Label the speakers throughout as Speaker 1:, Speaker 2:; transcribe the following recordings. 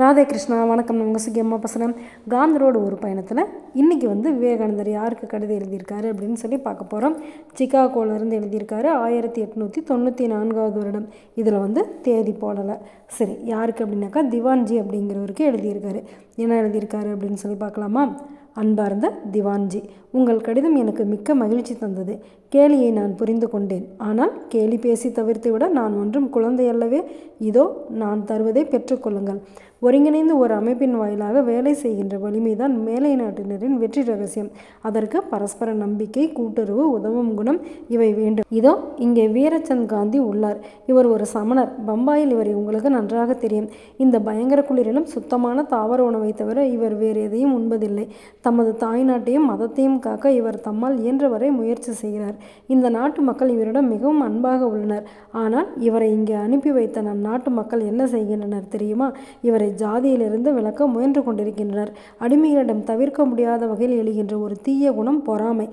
Speaker 1: ராதே கிருஷ்ணா வணக்கம். நான் சுகி அம்மா பசனம் காந்த் ரோடு ஒரு பயணத்தில் இன்றைக்கி வந்து விவேகானந்தர் யாருக்கு கடிதம் எழுதியிருக்காரு அப்படின்னு சொல்லி பார்க்க போகிறோம் சிக்காகோலேருந்து எழுதியிருக்காரு. ஆயிரத்தி எட்நூற்றி தொண்ணூற்றி நான்காவது வருடம். இதில் வந்து தேதி போடலை. சரி யாருக்கு அப்படின்னாக்கா திவான்ஜி அப்படிங்கிறவருக்கு எழுதியிருக்காரு. என்ன எழுதியிருக்காரு அப்படின்னு சொல்லி பார்க்கலாமா? அன்பார்ந்த திவான்ஜி உங்கள் கடிதம் எனக்கு மிக்க மகிழ்ச்சி தந்தது. கேலியை நான் புரிந்து கொண்டேன். ஆனால் கேலி பேசி தவிர்த்துவிட நான் ஒன்றும் குழந்தை அல்லவே. இதோ நான் தருவதை பெற்றுக்கொள்ளுங்கள் ஒருங்கிணைந்து ஒரு அமைப்பின் வாயிலாக வேலை செய்கின்ற வலிமைதான் மேலை நாட்டினரின் வெற்றி ரகசியம். அதற்கு பரஸ்பர நம்பிக்கை கூட்டுறவு உதவும் குணம் இவை வேண்டும். இதோ இங்கே வீரச்சந்த் காந்தி உள்ளார். இவர் ஒரு சமணர். பம்பாயில் இவரை உங்களுக்கு நன்றாக தெரியும். இந்த பயங்கர குளிரிலும் சுத்தமான தாவர உணவை தவிர இவர் வேறு எதையும் உண்பதில்லை. தமது தாய்நாட்டையும் மதத்தையும் காக்க இவர் தம்மால் இயன்றவரை முயற்சி செய்கிறார். இந்த நாட்டு மக்கள் இவரிடம் மிகவும் அன்பாக உள்ளனர். ஆனால் இவரை இங்கே அனுப்பி வைத்த நம் நாட்டு மக்கள் என்ன செய்கின்றனர் தெரியுமா? இவரை ஜாதியிலிருந்து விளக்க முயன்று கொண்டிருக்கின்றனர். அடிமைகளிடம் தவிர்க்க முடியாத வகையில் எழுகின்ற ஒரு தீய குணம் பொறாமை.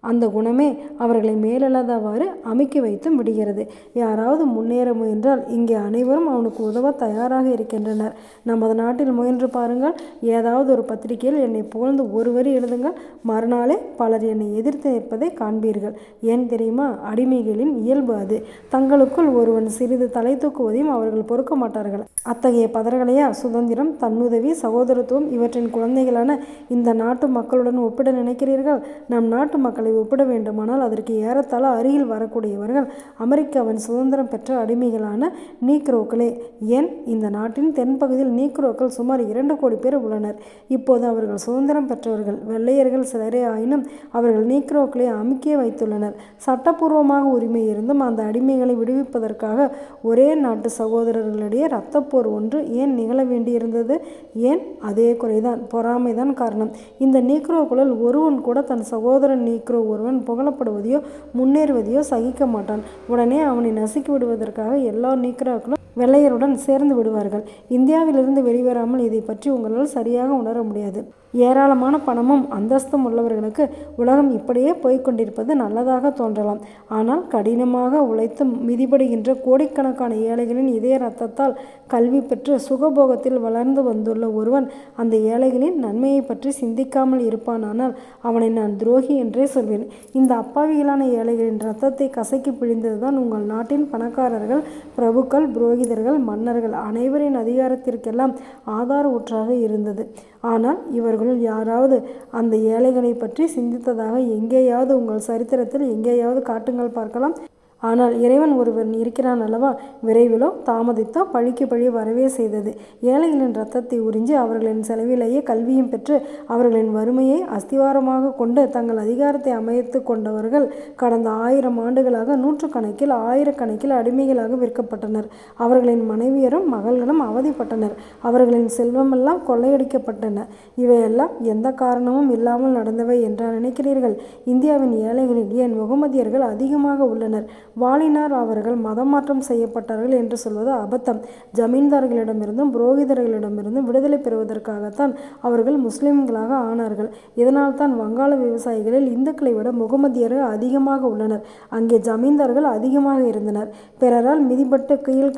Speaker 1: அந்த குணமே அவர்களை மேலெல்லாதவாறு அமுக்கி வைத்து விடுகிறது. யாராவது முன்னேற முயன்றால் இங்கே அனைவரும் அவனுக்கு உதவ தயாராக இருக்கின்றனர். நமது நாட்டில் முயன்று பாருங்கள். ஏதாவது ஒரு பத்திரிகையில் என்னை புகழ்ந்து ஒரு வரி எழுதுங்கள். மறுநாளே பலர் என்னை எதிர்த்து நிற்பதை காண்பீர்கள். ஏன் தெரியுமா? அடிமைகளின் இயல்பு அது. தங்களுக்குள் ஒருவன் சிறிது தலை தூக்குவதையும் அவர்கள் பொறுக்க மாட்டார்கள். அத்தகைய பதர்களையா? சுதந்திரம் தன்னுதவி சகோதரத்துவம் இவற்றின் குழந்தைகளான இந்த நாட்டு மக்களுடன் ஒப்பிட நினைக்கிறீர்கள்? நம் நாட்டு மக்களை ஒப்பிட வேண்டுமானால் அதற்கு ஏறத்தாழ அருகில் வரக்கூடியவர்கள் அமெரிக்காவின் சுதந்திரம் பெற்ற அடிமைகளான நீக்ரோக்களே. ஏன்? இந்த நாட்டின் தென்பகுதியில் நீக்ரோக்கள் சுமார் இரண்டு கோடி பேர் உள்ளனர். இப்போது அவர்கள் சுதந்திரம் பெற்றவர்கள் வெள்ளையர்கள் சிலரே ஆயினும் அவர்கள் நீக்ரோக்களை அமுக்கிய வைத்துள்ளனர். சட்டப்பூர்வமாக உரிமை இருந்தும் அந்த அடிமைகளை விடுவிப்பதற்காக ஒரே நாட்டு சகோதரர்களிடையே இரத்தப்போர் ஒன்று ஏன் நிகழ வேண்டியிருந்தது? ஏன்? அதே குறைதான் பொறாமைதான் காரணம். இந்த நீக்ரோக்குழல் ஒருவன் கூட தன் சகோதரன் நீக்ரோ ஒருவன் புகழப்படுவதையோ முன்னேறுவதையோ சகிக்க மாட்டான். உடனே அவனை நசுக்கி விடுவதற்காக எல்லா நீக்ரோக்களும் வெள்ளையருடன் சேர்ந்து விடுவார்கள். இந்தியாவிலிருந்து வெளிவராமல் இதை பற்றி உங்களால் சரியாக உணர முடியாது. ஏராளமான பணமும் அந்தஸ்தும் உள்ளவர்களுக்கு உலகம் இப்படியே போய்கொண்டிருப்பது நல்லதாக தோன்றலாம். ஆனால் கடினமாக உழைத்து மிதிபடுகின்ற கோடிக்கணக்கான ஏழைகளின் இதய ரத்தத்தால் கல்வி பெற்று சுகபோகத்தில் வளர்ந்து வந்துள்ள ஒருவன் அந்த ஏழைகளின் நன்மையை பற்றி சிந்திக்காமல் இருப்பானானால் அவனை நான் துரோகி என்றே சொல்வேன். இந்த அப்பாவிகளான ஏழைகளின் ரத்தத்தை கசக்கி பிழிந்ததுதான் உங்கள் நாட்டின் பணக்காரர்கள் பிரபுக்கள் புரோகிதர்கள் மன்னர்கள் அனைவரின் அதிகாரத்திற்கெல்லாம் ஆதார ஊற்றாக இருந்தது. ஆனால் இவர்களுள் யாராவது அந்த ஏழைகளை பற்றி சிந்தித்ததாக எங்கேயாவது உங்கள் சரித்திரத்தில் எங்கேயாவது காட்டுங்கள் பார்க்கலாம். ஆனால் இறைவன் ஒருவன் இருக்கிறான் அல்லவா? விரைவிலோ தாமதித்தோ பழிக்கு பழி வரவே செய்தது. ஏழைகளின் ரத்தத்தை உறிஞ்சி அவர்களின் செலவிலேயே கல்வியும் பெற்று அவர்களின் வறுமையை அஸ்திவாரமாக கொண்டு தங்கள் அதிகாரத்தை அமைத்து கொண்டவர்கள் கடந்த ஆயிரம் ஆண்டுகளாக நூற்றுக்கணக்கில் ஆயிரக்கணக்கில் அடிமைகளாக விற்கப்பட்டனர். அவர்களின் மனைவியரும் மகள்களும் அவதிப்பட்டனர். அவர்களின் செல்வமெல்லாம் கொள்ளையடிக்கப்பட்டன. இவையெல்லாம் எந்த காரணமும் இல்லாமல் நடந்தவை என்றால் நினைக்கிறீர்கள்? இந்தியாவின் ஏழைகளில் ஏன் முகமதியர்கள் அதிகமாக உள்ளனர். வாலினார் அவர்கள் மதம் மாற்றம் செய்யப்பட்டார்கள் என்று சொல்வது அபத்தம். ஜமீன்தார்களிடமிருந்தும் புரோகிதர்களிடமிருந்தும் விடுதலை பெறுவதற்காகத்தான் அவர்கள் முஸ்லிம்களாக ஆனார்கள். இதனால் தான் வங்காள விவசாயிகளில் இந்துக்களை விட முகமதியர்கள் அதிகமாக உள்ளனர். அங்கே ஜமீன்தார்கள் அதிகமாக இருந்தனர். பிறரால் மிதிப்பட்டு கீழ்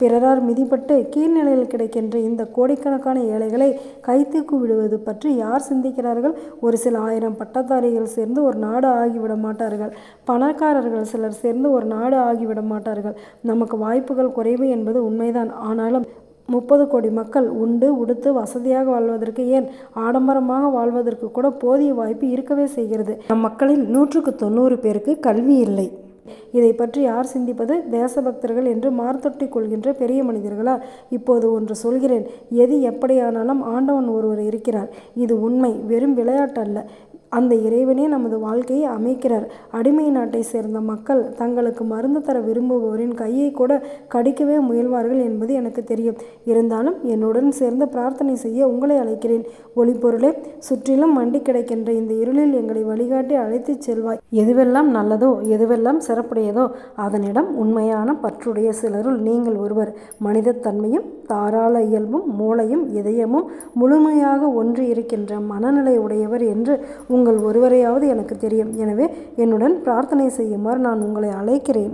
Speaker 1: பிறரால் மிதிப்பட்டு கீழ்நிலையில் கிடைக்கின்ற இந்த கோடிக்கணக்கான ஏழைகளை கைத்தூக்கு விடுவது பற்றி யார் சிந்திக்கிறார்கள்? ஒரு சில ஆயிரம் பட்டதாரிகள் சேர்ந்து ஒரு நாடு ஆகிவிட மாட்டார்கள். பணக்காரர்கள் சிலர் சேர்ந்து ஒரு நாடு ஆகிவிட மாட்டார்கள். நமக்கு வாய்ப்புகள் குறைவு என்பது உண்மைதான். ஆனாலும் முப்பது கோடி மக்கள் உண்டு உடுத்து வசதியாக வாழ்வதற்கு ஏன்? ஆடம்பரமாக வாழ்வதற்கு கூட போதிய வாய்ப்பு இருக்கவே செய்கிறது. நம் மக்களில் நூற்றுக்கு தொண்ணூறு பேருக்கு கல்வி இல்லை. இதை பற்றி யார் சிந்திப்பது? தேசபக்தர்கள் என்று மார்த்தொட்டி கொள்கின்ற பெரிய மனிதர்களா? இப்போது ஒன்று சொல்கிறேன். எது எப்படியானாலும் ஆண்டவன் ஒருவர் இருக்கிறார். இது உண்மை. வெறும் விளையாட்டு அல்ல அந்த இறைவனே நமது வாழ்க்கையை அமைக்கிறார். அடிமை நாட்டை சேர்ந்த மக்கள் தங்களுக்கு மருந்து தர விரும்புபவரின் கையை கூட கடிக்கவே முயல்வார்கள் என்பது எனக்கு தெரியும். இருந்தாலும் என்னுடன் சேர்ந்து பிரார்த்தனை செய்ய உங்களை அழைக்கிறேன். ஒளிப்பொருளே சுற்றிலும் மண்டி கிடைக்கின்ற இந்த இருளில் எங்களை வழிகாட்டி அழைத்துச் செல்வாய். எதுவெல்லாம் நல்லதோ எதுவெல்லாம் சிறப்புடையதோ அதனிடம் உண்மையான பற்றுடைய சிலருள் நீங்கள் ஒருவர். மனிதத்தன்மையும் தாராள இயல்பும் மூளையும் இதயமும் முழுமையாக ஒன்று இருக்கின்ற மனநிலை உடையவர் என்று உங்கள் ஒருவரையாவது எனக்கு தெரியும். எனவே என்னுடன் பிரார்த்தனை செய்யுமாறு நான் உங்களை அழைக்கிறேன்.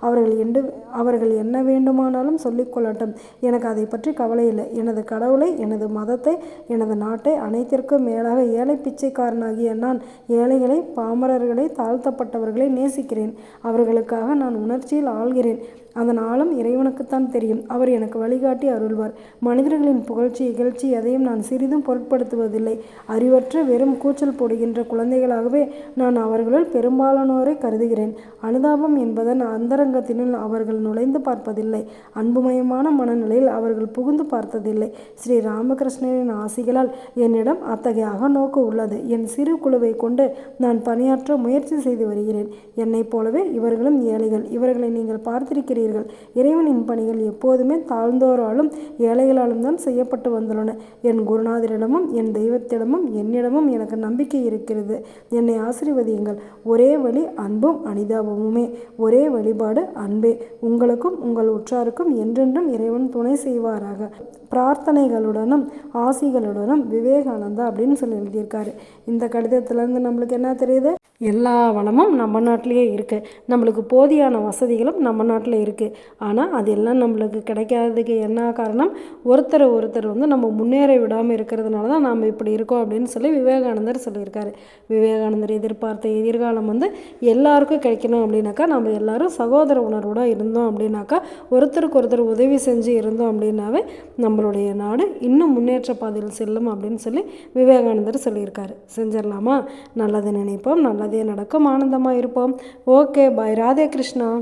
Speaker 1: அவர்கள் என்று அவர்கள் என்ன வேண்டுமானாலும் சொல்லிக்கொள்ளட்டும் எனக்கு அதை பற்றி கவலை இல்லை. எனது கடவுளை எனது மதத்தை எனது நாட்டை அனைத்திற்கும் மேலாக ஏழை பிச்சைக்காரனாகிய நான் ஏழைகளை பாமரர்களை தாழ்த்தப்பட்டவர்களை நேசிக்கிறேன். அவர்களுக்காக நான் உணர்ச்சியில் ஆள்கிறேன். அதன் ஆழம் இறைவனுக்குத்தான் தெரியும். அவர் எனக்கு வழிகாட்டி அருள்வார். மனிதர்களின் புகழ்ச்சி இகழ்ச்சி எதையும் நான் சிறிதும் பொருட்படுத்துவதில்லை. அறிவற்ற வெறும் கூச்சல் போடுகின்ற குழந்தைகளாகவே நான் அவர்களுள் பெரும்பாலானோரை கருதுகிறேன். அனுதாபம் என்பதன் அந்தரங்கத்தினுள் அவர்கள் நுழைந்து பார்ப்பதில்லை. அன்புமயமான மனநிலையில் அவர்கள் புகுந்து பார்த்ததில்லை. ஸ்ரீ ராமகிருஷ்ணரின் ஆசிகளால் என்னிடம் அத்தகைய அகநோக்கு உள்ளது. என் சிறு குழுவை கொண்டு நான் பணியாற்ற முயற்சி செய்து வருகிறேன். என்னைப் போலவே இவர்களும் ஏழைகள். இவர்களை நீங்கள் பார்த்திருக்கிறீர்கள். இறைவனின் பணிகள் எப்போதுமே தாழ்ந்தோராலும் ஏழைகளாலும் தான் செய்யப்பட்டு வந்துள்ளன. என் குருநாதரிடமும் என் தெய்வத்திடமும் என்னிடமும் எனக்கு நம்பிக்கை இருக்கிறது. என்னை ஆசீர்வதியுங்கள். ஒரே வழி அன்பும் அனிதாபமுமே. ஒரே வழிபாடு அன்பே. உங்களுக்கும் உங்கள் உற்றாருக்கும் என்றென்றும் இறைவன் துணை செய்வாராக. பிரார்த்தனைகளுடனும் ஆசிகளுடனும் விவேகானந்தா அப்படின்னு சொல்லி எழுதியிருக்காரு. இந்த கடிதத்துலேருந்து நம்மளுக்கு என்ன தெரியுது? எல்லா வளமும் நம்ம நாட்டிலேயே இருக்குது நம்மளுக்கு போதியான வசதிகளும் நம்ம நாட்டில் இருக்குது ஆனால் அது எல்லாம் நம்மளுக்கு கிடைக்காததுக்கு என்ன காரணம்? ஒருத்தர் ஒருத்தர் வந்து நம்ம முன்னேற விடாமல் இருக்கிறதுனால தான் நாம் இப்படி இருக்கோம் அப்படின்னு சொல்லி விவேகானந்தர் சொல்லியிருக்காரு. விவேகானந்தர் எதிர்பார்த்த எதிர்காலம் வந்து எல்லாருக்கும் கிடைக்கணும் அப்படின்னாக்கா நம்ம எல்லாரும் சகோதர உணர்வோட இருந்தோம் அப்படின்னாக்கா ஒருத்தருக்கு ஒருத்தர் உதவி செஞ்சு இருந்தோம் அப்படின்னாவே நம்ம நம்மளுடைய நாடு இன்னும் முன்னேற்ற பாதையில் செல்லும் அப்படின்னு சொல்லி விவேகானந்தர் சொல்லியிருக்காரு. செஞ்சிடலாமா? நல்லது நினைப்போம் நல்லதே நடக்கும் ஆனந்தமாக இருப்போம். Okay bye Radhe Krishna.